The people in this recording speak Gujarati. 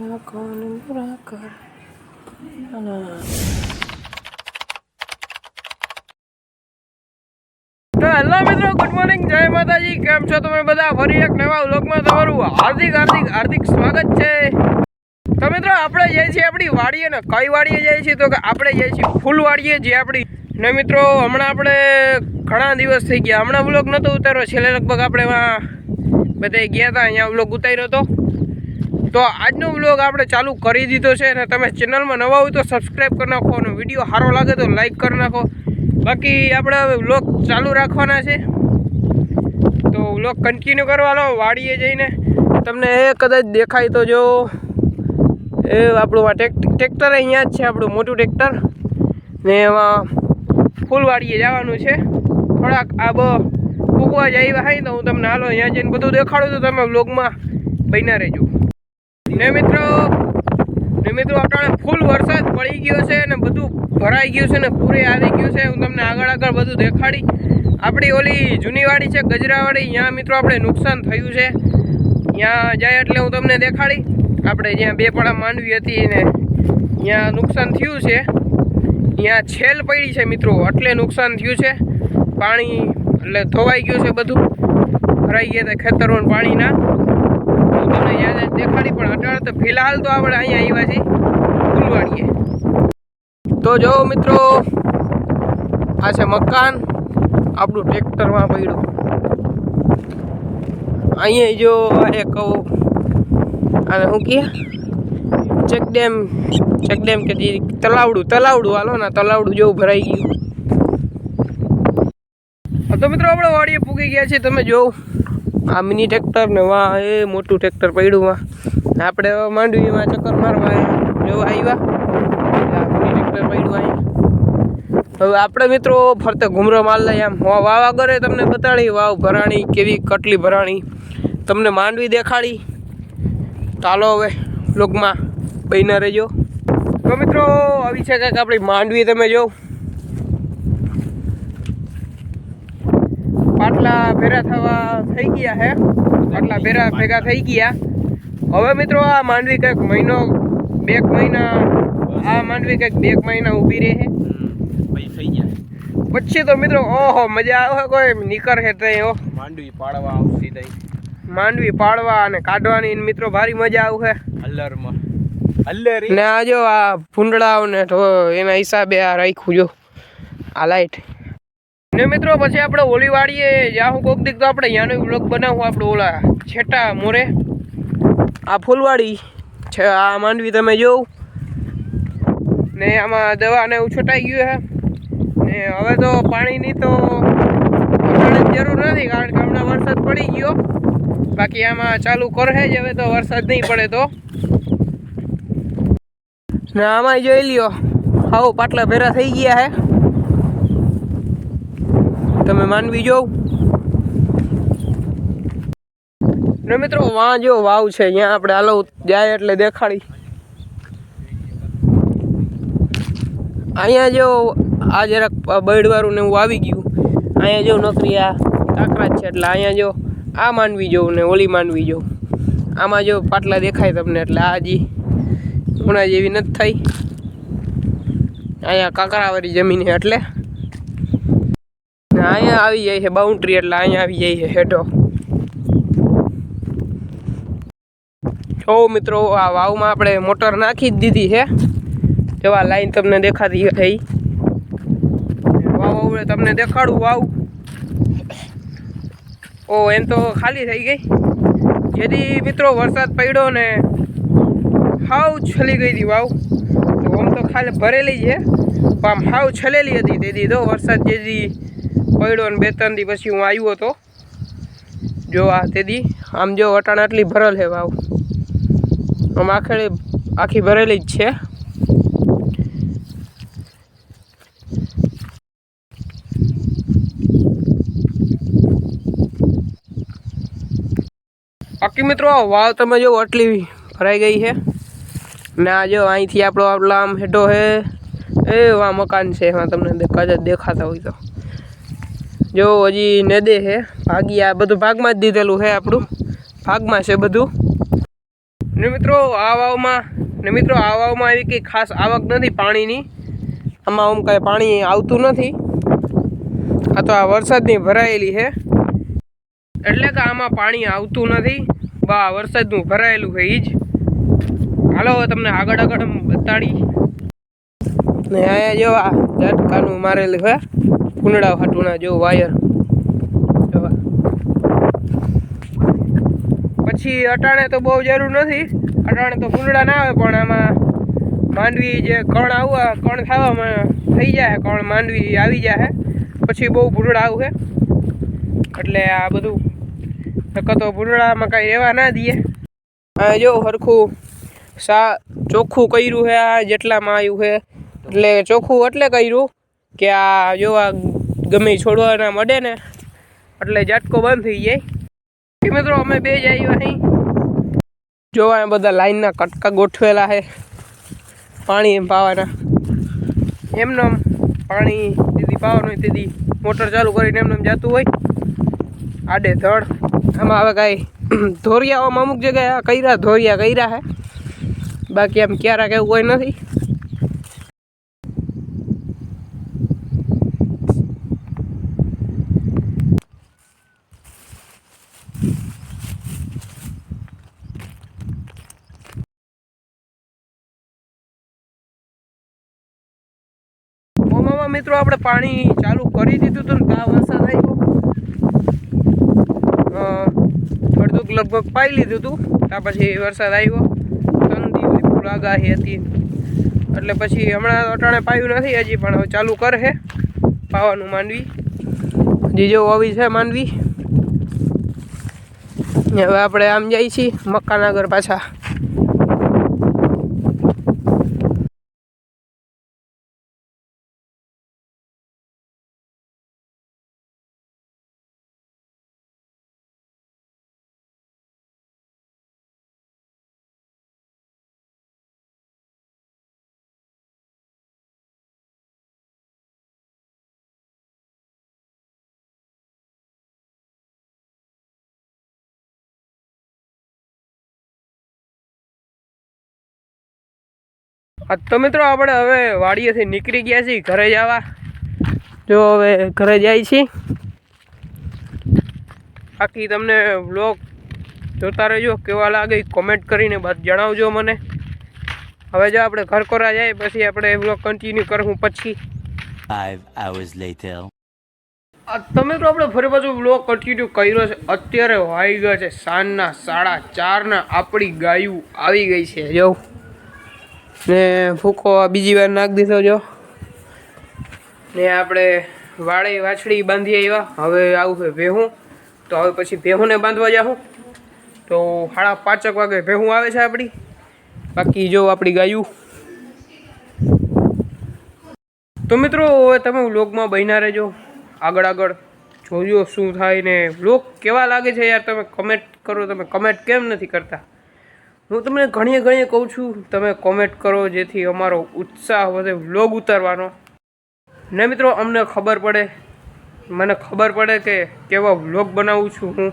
બુરા કર તો હેલો મિત્રો ગુડ મોર્નિંગ જય માતાજી, કેમ છો તમે બધા? ફરી એક નવા વ્લોગમાં તમારું હાર્દિક હાર્દિક હાર્દિક સ્વાગત છે. તો મિત્રો, આપણે જઈએ છીએ આપણી વાડીએ ને, કઈ વાડીએ જઈએ છીએ તો કે આપણે જઈએ છીએ ફૂલ વાડીએ, જે આપણી ને મિત્રો, હમણાં આપણે ઘણા દિવસ થઈ ગયા. હમણાં વ્લોગ નહોતો ઉતાર્યો, છેલ્લે લગભગ આપણે બધે ગયા હતા, અહીંયા વ્લોગ ઉતાર્યો હતો તો આજનો વ્લોગ આપણે ચાલુ કરી દીધો છે અને તમે ચેનલમાં નવા હોય તો સબસ્ક્રાઈબ કરી નાખો અને વીડિયો સારો લાગે તો લાઈક કરી નાખો. બાકી આપણે હવે વ્લોગ ચાલુ રાખવાના છે. તો બ્લોગ કન્ટિન્યુ કરવાનો વાડીએ જઈને. તમને એ કદાચ દેખાય તો જો. એ આપણું આ ટ્રેક્ટર અહીંયા જ છે, આપણું મોટું ટ્રેક્ટર ને એમાં ફૂલવાડીએ જવાનું છે. થોડાક આ બ ઉગવા જ આવ્યા હોય તો હું તમને હાલો અહીંયા જઈને બધું દેખાડું તો તમે બ્લોગમાં બન્યા રહેજો. ને મિત્રો ને મિત્રો અટાણે ફૂલ વરસાદ પડી ગયો છે અને બધું ભરાઈ ગયું છે ને પૂરે આવી ગયું છે. હું તમને આગળ આગળ બધું દેખાડી. આપણી ઓલી જૂનીવાડી છે, ગજરાવાડી, ત્યાં મિત્રો આપણે નુકસાન થયું છે. ત્યાં જાય એટલે હું તમને દેખાડી. આપણે જ્યાં બે પડા માંડવી હતી ને, ત્યાં નુકસાન થયું છે. ત્યાં છેલ પડી છે મિત્રો, એટલે નુકસાન થયું છે. પાણી એટલે ધોવાઈ ગયું છે બધું. ભરાઈ ગયા હતા ખેતરોને પાણીના. તમને યાદ દેખાડી, પણ અટાણે તો ફિલહાલ તો આપણે અહીંયા આવ્યા છીએ ફૂલવાડીએ તો જો મિત્રો, આ છે મકાન, આપણું ટ્રેક્ટરમાં પડ્યું. અહીંયા જો અરે કહું અને શું કહે? ચેકડેમ ચેકડેમ કે જે તલાવડું તલાવડું હાલો ને તલાવડું જેવું ભરાઈ ગયું. તો મિત્રો, આપણે વાડીએ પૂગી ગયા છીએ, તમે જોવો. આ મિની ટ્રેક્ટર ને વાહ, એ મોટું ટ્રેક્ટર પડ્યું વાહ. આપણે માંડવીમાં ચક્કર મારવા જોવા આવ્યા મિની ટ્રેક્ટર પડ્યું અહીંયા હવે આપણે મિત્રો ફરતે ઘૂમરો માલ લઈએ આમ વાવ આગળ તમને બતાડી. વાવ ભરાણી, કેવી કટલી ભરાણી. તમને માંડવી દેખાડી. ચાલો હવે લોકમાં બહીને રહેજો. તો મિત્રો, આવી છે કંઈક આપણી માંડવી તમે જો પાટલા ભેરા થવા થઈ ગયા હે. આટલા ભેરા ભેગા થઈ ગયા. હવે મિત્રો આ માંડવી કંઈક મહિનો બે મહિના આ માંડવી કંઈક બે મહિના ઊભી રહે પછી થઈ જાય પછી તો મિત્રો ઓહો મજા આવે કોઈ નીકળ હે તઈ હો. માંડવી પાડવા આવતી તઈ. માંડવી પાડવા અને કાઢવાની મિત્રો ભારી મજા આવે હલ્લરમાં હલ્લેરી ને આ જો આ ભૂંડળાઓ ને તો એના હિસાબે આ રાખ્યું જો. આ લાઈટ ને મિત્રો, પછી આપણે ઓલી વાડીએ જ્યાં કોક દીક તો આપણે અહીંયાનો વ્લોગ બનાવું, આપણે ઓલા છેટા મોરે. આ ફૂલવાડી છે, આ માંડવી તમે જોઉં ને આમાં દવા ને એવું છટાઈ ગયું છે. ને હવે તો પાણીની તો જરૂર નથી, કારણ કે હમણાં વરસાદ પડી ગયો. બાકી આમાં ચાલુ કરે જ, હવે તો વરસાદ નહીં પડે તો. ને આમાં જોઈ લ્યો હાવ પાટલા ભેરા થઈ ગયા હે તમે માનવી જોવ ને મિત્રો વાં જો, વાવ છે. અહીંયા આપણે હાલો જાય એટલે દેખાડી. અહીંયા જો, આ જરાક બળવાળું ને એવું આવી ગયું. અહીંયા જો નોકરી આ કાંકરા છે એટલે અહીંયા જો આ માનવી જોઉં ને ઓલી માનવી જોઉં આમાં જો પાટલા દેખાય તમને એટલે આ જી ઉણા જેવી નથી થઈ. અહીંયા કાંકરાવાળી જમીન એટલે. ને અહીંયા આવી જાય છે બાઉન્ડ્રી એટલે અહીંયા આવી જાય છે હેઠો જો મિત્રો, આ વાવમાં આપણે મોટર નાખી જ દીધી છે. જેવા લાઈન તમને દેખાતી થઈ વાવ હવે તમને દેખાડું, વાવ. ઓ, એમ તો ખાલી થઈ ગઈ. જેથી મિત્રો વરસાદ પડ્યો ને હાવ છલી ગઈ હતી વાવ. તો આમ તો ખાલી ભરેલી છે. પણ આમ હાવ છલેલી હતી તેથી તો વરસાદ જેથી પડ્યો અને બે ત્રણ દી પછી હું આવ્યો હતો જો આ દી, આમ જો વટાણા આટલી ભરેલ છે વાવ. આમ આખે આખી ભરેલી જ છે. બાકી મિત્રો વાવ તમે જો આટલી ભરાઈ ગઈ છે. ને આ જો અહીંથી આપણો આટલા આમ હેઠો છે. એવા મકાન છે, એમાં તમને કદાચ દેખાતા હોય તો. જો હજી નદે છે ભાગી આ બધું ભાગમાં જ દીધેલું છે આપણું. ભાગમાં છે બધું. ને મિત્રો, આ વાવમાં, ને મિત્રો, આ વાવમાં એવી કંઈ ખાસ આવક નથી પાણીની. આમાં આમ કાંઈ પાણી આવતું નથી. આ તો આ વરસાદની ભરાયેલી છે એટલે કે આમાં પાણી આવતું નથી. બા, વરસાદનું ભરાયેલું છે એ જ. હાલો તમને આગળ આગળ બતાડી. ને અહીંયા જો આ ઝટકાનું મારેલું છે કુંડળા હાટુના જો વાયર. જોવા પછી અટાણે તો બહુ જરૂર નથી. અટાણે તો કુંડળા ના આવે, પણ આમાં માંડવી જે કણ આવવા કણ થવામાં થઈ જાય, કણ માંડવી આવી જાય પછી બહુ ભૂંડળા આવે એટલે આ બધું. તો ભૂંડળામાં કાંઈ રહેવા ના દઈએ. આ જો સરખું સા ચોખ્ખું કર્યું છે આ જેટલામાં આવ્યું છે એટલે ચોખ્ખું એટલે કર્યું કે આ જોવા ગમે છોડવાના મળે ને, એટલે ઝાટકો બંધ થઈ જાય. મિત્રો અમે બે જ આવ્યા અહીં જોવા બધા લાઈનના કટકા ગોઠવેલા છે પાણી એમ પાવાના. એમને પાણી તેથી પાવાનું હોય તેથી મોટર ચાલુ કરીને એમને એમ જતું હોય. આડે ધડ. આમાં હવે કાંઈ ધોરિયાઓમાં અમુક જગ્યાએ કર્યા, ધોરિયા કર્યા છે બાકી આમ ક્યારેક એવું કોઈ નથી. મિત્રો, આપણે પાણી ચાલુ કરી દીધું હતું ને ત્યાં વરસાદ આવ્યો. અડધુંક લગભગ પાઈ લીધું હતું. ત્યાં પછી વરસાદ આવ્યો. ત્રણ દિવસ ફૂલ આગાહી હતી. એટલે પછી હમણાં અટાણે પાયું નથી હજી, પણ હવે ચાલુ કરે પાવાનું માંડવી. હજી જેવું આવી છે માંડવી. હવે આપણે આમ જઈએ છીએ મક્કાનગર પાછા. તો મિત્રો આપણે હવે વાડીએથી નીકળી ગયા છીએ ઘરે જવા જો હવે ઘરે જાય છીએ. બાકી તમને બ્લોગ જોતા રહેજો કેવા લાગે કોમેન્ટ કરીને બસ જણાવજો મને. હવે જો આપણે ઘર કોરા જાય પછી આપણે બ્લોગ કન્ટિન્યુ કરવું પછી. તો મિત્રો આપણે ફરી પાછું બ્લોગ કન્ટિન્યુ કર્યો છે. અત્યારે વાઈ ગયા છે સાંજના સાડા ચારના આપણી ગાયું આવી ગઈ છે. જો. ને ફૂકો બીજી વાર નાખી દીધો જો. ને આપણે વાળે વાછડી બાંધી આવ્યા હવે આવું છે ભેહું. તો હવે પછી ભેહુંને બાંધવા જાઉં તો સાડા પાંચક વાગે ભેહું આવે છે આપણી. બાકી જો આપણી ગાયું. તો મિત્રો, હવે તમે વ્લોગમાં બન્યા રહેજો. આગળ આગળ જોજો શું થાય ને. વ્લોગ કેવા લાગે છે યાર તમે કમેન્ટ કરો. તમે કમેન્ટ કેમ નથી કરતા? હું તમને ઘણીએ ઘણીએ કહું છું, તમે કોમેન્ટ કરો જેથી અમારો ઉત્સાહ વધે વ્લોગ ઉતારવાનો. ને મિત્રો, અમને ખબર પડે, મને ખબર પડે કે કેવા વ્લોગ બનાવું છું હું.